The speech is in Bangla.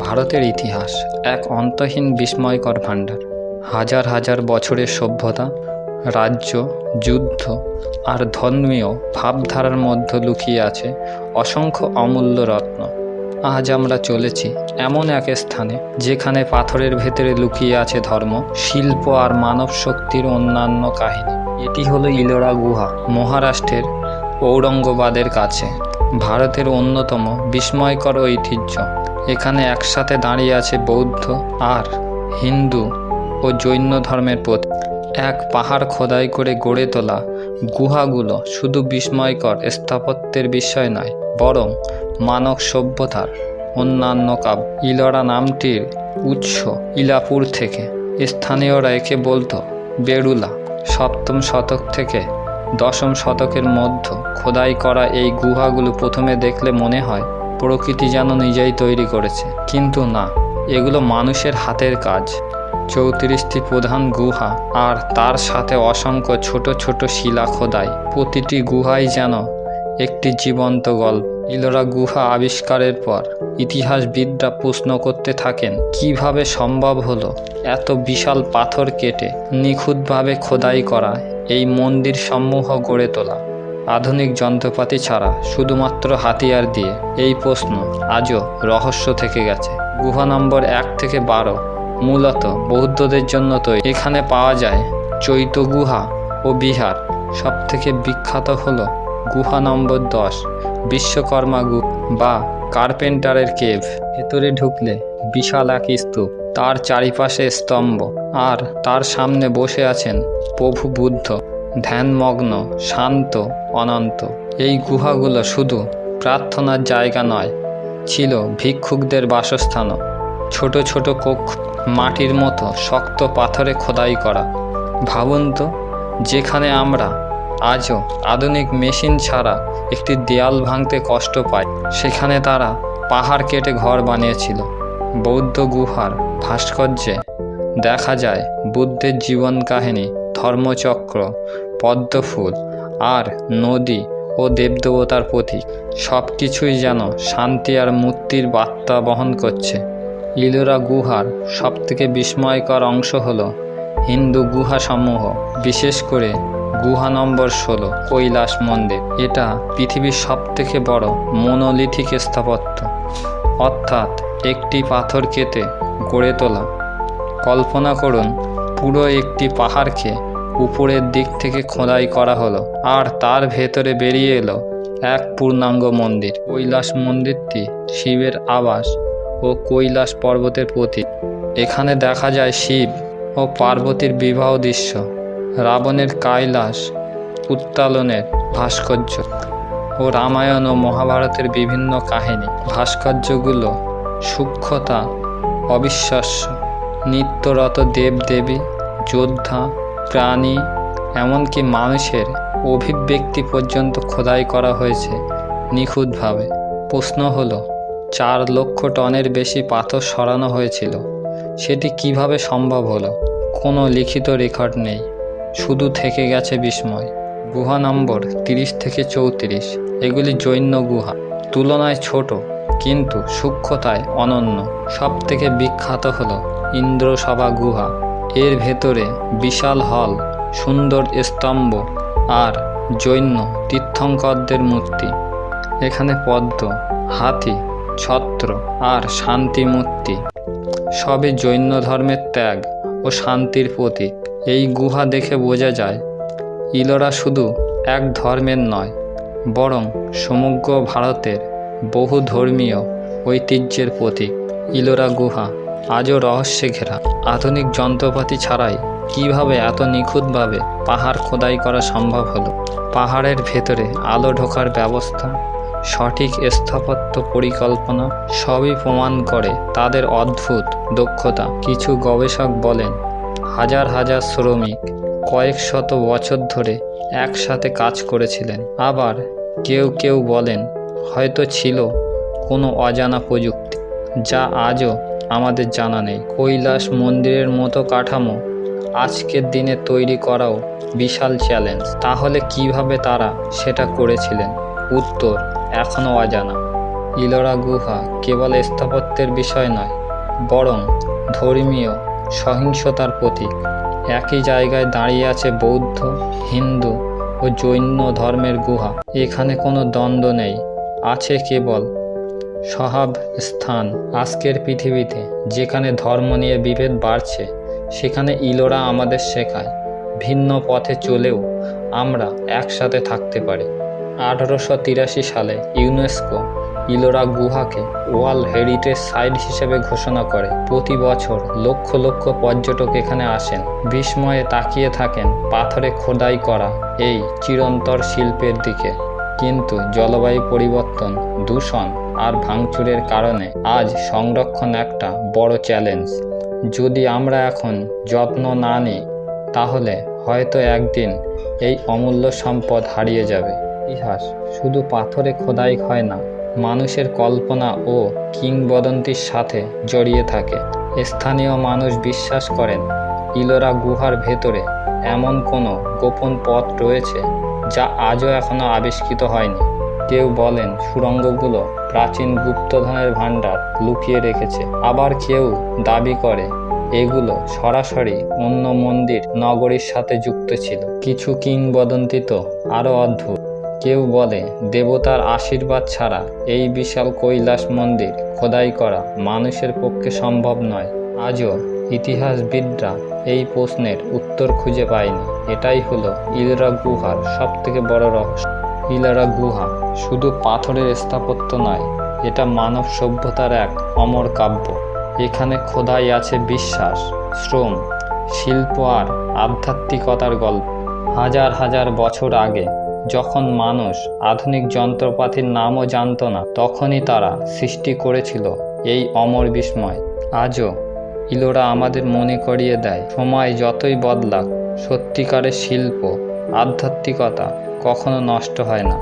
ভারতের ইতিহাস, এক অন্তহীন বিস্ময়কর ভাণ্ডার। হাজার হাজার বছরের সভ্যতা, রাজ্য, যুদ্ধ আর ধর্মীয় ভাবধারার মধ্যে লুকিয়ে আছে অসংখ্য অমূল্য রত্ন। আজ আমরা চলেছি এমন এক স্থানে যেখানে পাথরের ভেতরে লুকিয়ে আছে ধর্ম, শিল্প আর মানব শক্তির অন্যান্য কাহিনী। এটি হলো ইলোরা গুহা, মহারাষ্ট্রের ঔরঙ্গবাদের কাছে, ভারতের অন্যতম বিস্ময়কর ঐতিহ্য। এখানে একসাথে দাঁড়িয়ে আছে বৌদ্ধ আর হিন্দু ও জৈন ধর্মের প্রতি। এক পাহাড় খোদাই করে গড়ে তোলা গুহাগুলো শুধু বিস্ময়কর স্থাপত্যের বিষয় নয়, বরং মানব সভ্যতার অন্যান্য কাব্য। ইলরা নামটির উৎস ইলাপুর থেকে। স্থানীয়রা একে বলতো বেরুলা। সপ্তম শতক থেকে দশম শতকের মধ্য খোদাই করা এই গুহাগুলো প্রথমে দেখলে মনে হয় প্রকৃতি যেন নিজেই তৈরি করেছে। কিন্তু না, এগুলো মানুষের হাতের কাজ। চৌত্রিশটি প্রধান গুহা, আর তার সাথে অসংখ্য ছোট ছোট শিলা খোদাই। প্রতিটি গুহাই যেন একটি জীবন্ত গল্প। ইলোরা গুহা আবিষ্কারের পর ইতিহাসবিদরা প্রশ্ন করতে থাকেন, কীভাবে সম্ভব হলো এত বিশাল পাথর কেটে নিখুঁতভাবে খোদাই করা এই মন্দির সমূহ গড়ে তোলা? আধুনিক যন্ত্রপাতি ছাড়া শুধুমাত্র হাতিয়ার দিয়ে এই প্রশ্ন আজও রহস্য থেকে গেছে। গুহা নম্বর এক থেকে বারো মূলত বৌদ্ধদের জন্য তৈরি। এখানে পাওয়া যায় চৈত গুহা ও বিহার। সবথেকে বিখ্যাত হল গুহা নম্বর দশ, বিশ্বকর্মা গু বা কার্পেন্টারের কেভ। ভেতরে ঢুকলে বিশাল এক স্তূপ, তার চারিপাশে স্তম্ভ, আর তার সামনে বসে আছেন প্রভু বুদ্ধ। ধ্যানমগ্ন, শান্ত, অনন্ত। এই গুহাগুলো শুধু প্রার্থনার জায়গা নয়, ছিল ভিক্ষুকদের বাসস্থানও। ছোট ছোট কক্ষ মাটির মতো শক্ত পাথরে খোদাই করা। ভাবুন তো, যেখানে আমরা আজও আধুনিক মেশিন ছাড়া একটি দেয়াল ভাঙতে কষ্ট পাই, সেখানে তারা পাহাড় কেটে ঘর বানিয়েছিল। বৌদ্ধ গুহার ভাস্কর্যে দেখা যায় বুদ্ধের জীবন কাহিনী ধর্মচক্র, পদ্মফুল, আর নদী ও দেবদেবতার প্রতীক। সব কিছুই যেন শান্তি আর মুক্তির বার্তা বহন করছে। ইলোরা গুহার সবথেকে বিস্ময়কর অংশ হলো হিন্দু গুহাসমূহ, বিশেষ করে গুহা নম্বর ষোলো, কৈলাস মন্দির। এটা পৃথিবীর সবথেকে বড় মনোলিথিক স্থাপত্য। অর্থাৎ একটি পাথর কেটে গড়ে তোলা। কল্পনা করুন, পুরো একটি পাহাড়কে উপরের দিক থেকে খোদাই করা হলো, আর তার ভেতরে বেরিয়ে এলো এক পূর্ণাঙ্গ মন্দির। কৈলাস মন্দিরটি শিবের আবাস ও কৈলাস পর্বতের প্রতীক। এখানে দেখা যায় শিব ও পার্বতীর বিবাহ দৃশ্য, রাবণের কৈলাস উত্তালনের ভাস্কর্য ও রামায়ণ ও মহাভারতের বিভিন্ন কাহিনী। ভাস্কর্যগুলো সূক্ষ্মতা, অবিশ্বাস্য, নিত্যরত দেবদেবী, যোদ্ধা প্রাণী, এমনকি মানুষের অভিব্যক্তি পর্যন্ত খোদাই করা হয়েছে নিখুঁতভাবে। প্রশ্ন হলো, চার লক্ষ টনের বেশি পাথর সরানো হয়েছিল, সেটি কীভাবে সম্ভব হলো? কোনো লিখিত রেকর্ড নেই। শুধু থেকে গেছে বিস্ময়। গুহা নম্বর তিরিশ থেকে চৌত্রিশ, এগুলি জৈন গুহা, তুলনায় ছোট, কিন্তু সূক্ষ্মতায় অনন্য। সব থেকে বিখ্যাত হলো ইন্দ্রসভা গুহা। এর ভেতরে বিশাল হল, সুন্দর স্তম্ভ আর জৈন তীর্থঙ্করদের মূর্তি। এখানে পদ্ম, হাতি, ছত্র আর শান্তি মূর্তি। সবই জৈন ধর্মের ত্যাগ ও শান্তির প্রতীক। এই গুহা দেখে বোঝা যায়, ইলোরা শুধু এক ধর্মের নয়, বরং সমগ্র ভারতের বহু ধর্মীয় ঐতিহ্যের প্রতীক ইলোরা গুহা। আজও রহস্যে ঘেরা। আধুনিক যন্ত্রপাতি ছাড়াই কীভাবে এত নিখুঁতভাবে পাহাড় খোদাই করা সম্ভব হলো? পাহাড়ের ভেতরে আলো ঢোকার ব্যবস্থা, সঠিক স্থাপত্য পরিকল্পনা, সবই প্রমাণ করে তাদের অদ্ভুত দক্ষতা, কিছু গবেষক বলেন। হাজার হাজার শ্রমিক কয়েক শত বছর ধরে একসাথে কাজ করেছিলেন। আবার কেউ কেউ বলেন, হয়তো ছিল কোনো অজানা প্রযুক্তি, যা আজও আমাদের জানা নেই। কৈলাস মন্দিরের মতো কাঠামো আজকের দিনে তৈরি করাও বিশাল চ্যালেঞ্জ তাহলে কীভাবে তারা সেটা করেছিলেন? উত্তর, এখনও অজানা। ইলোরা গুহা কেবল স্থাপত্যের বিষয় নয়, বরং ধর্মীয় সহিংসতার প্রতীক। একই জায়গায় দাঁড়িয়ে আছে বৌদ্ধ, হিন্দু ও জৈন ধর্মের গুহা। এখানে কোনো দ্বন্দ্ব নেই। আছে কেবল সহাব স্থান, আজকের পৃথিবীতে, যেখানে ধর্ম নিয়ে বিভেদ বাড়ছে, সেখানে ইলোরা আমাদের শেখায়, ভিন্ন পথে চলেও আমরা একসাথে থাকতে পারি। আঠারোশো তিরাশি সালে ইউনেস্কো ইলোরা গুহাকে ওয়ার্ল্ড হেরিটেজ সাইট হিসেবে ঘোষণা করে। প্রতি বছর লক্ষ লক্ষ পর্যটক এখানে আসেন। বিস্ময়ে তাকিয়ে থাকেন পাথরে খোদাই করা এই চিরন্তর শিল্পের দিকে। কিন্তু জলবায়ু পরিবর্তন, দূষণ আর ভাঙচুরের কারণে আজ সংরক্ষণ একটা বড় চ্যালেঞ্জ যদি আমরা এখন যত্ন না নিই, তাহলে হয়তো একদিন এই অমূল্য সম্পদ হারিয়ে যাবে। ইতিহাস শুধু পাথরে খোদাই হয় না, মানুষের কল্পনা ও কিংবদন্তির সাথে জড়িয়ে থাকে। স্থানীয় মানুষ বিশ্বাস করেন, ইলোরা গুহার ভেতরে এমন কোনো গোপন পথ রয়েছে যা আজও এখনও আবিষ্কৃত হয়নি। কেউ বলেন, সুড়ঙ্গগুলো প্রাচীন গুপ্তধনের ভাণ্ডার লুকিয়ে রেখেছে। আবার কেউ দাবি করে, এগুলো সরাসরি অন্য মন্দির নগরীর সাথে যুক্ত ছিল। কিছু কিংবদন্তি তো আরও অদ্ভুত। কেউ বলে, দেবতার আশীর্বাদ ছাড়া এই বিশাল কৈলাস মন্দির খোদাই করা মানুষের পক্ষে সম্ভব নয়। আজও ইতিহাসবিদরা এই প্রশ্নের উত্তর খুঁজে পায়নি। এটাই হলো ইলরা গুহার সবথেকে বড় রহস্য। ইলারা গুহা শুধু পাথরের স্থাপত্য নয়, এটা মানব সভ্যতার এক অমর কাব্য। এখানে খোদাই আছে বিশ্বাস, শ্রম, শিল্প আর আধ্যাত্মিকতার গল্প। হাজার হাজার বছর আগে যখন মানুষ আধুনিক যন্ত্রপাতির নামও জানত না, তখনই তারা সৃষ্টি করেছিল এই অমর বিস্ময়। আজও ইলোরা আমাদের মনে করিয়ে দেয়, সময় যতই বদলাক, সত্যিকারের শিল্প, আধ্যাত্মিকতা কখনো নষ্ট হয় না।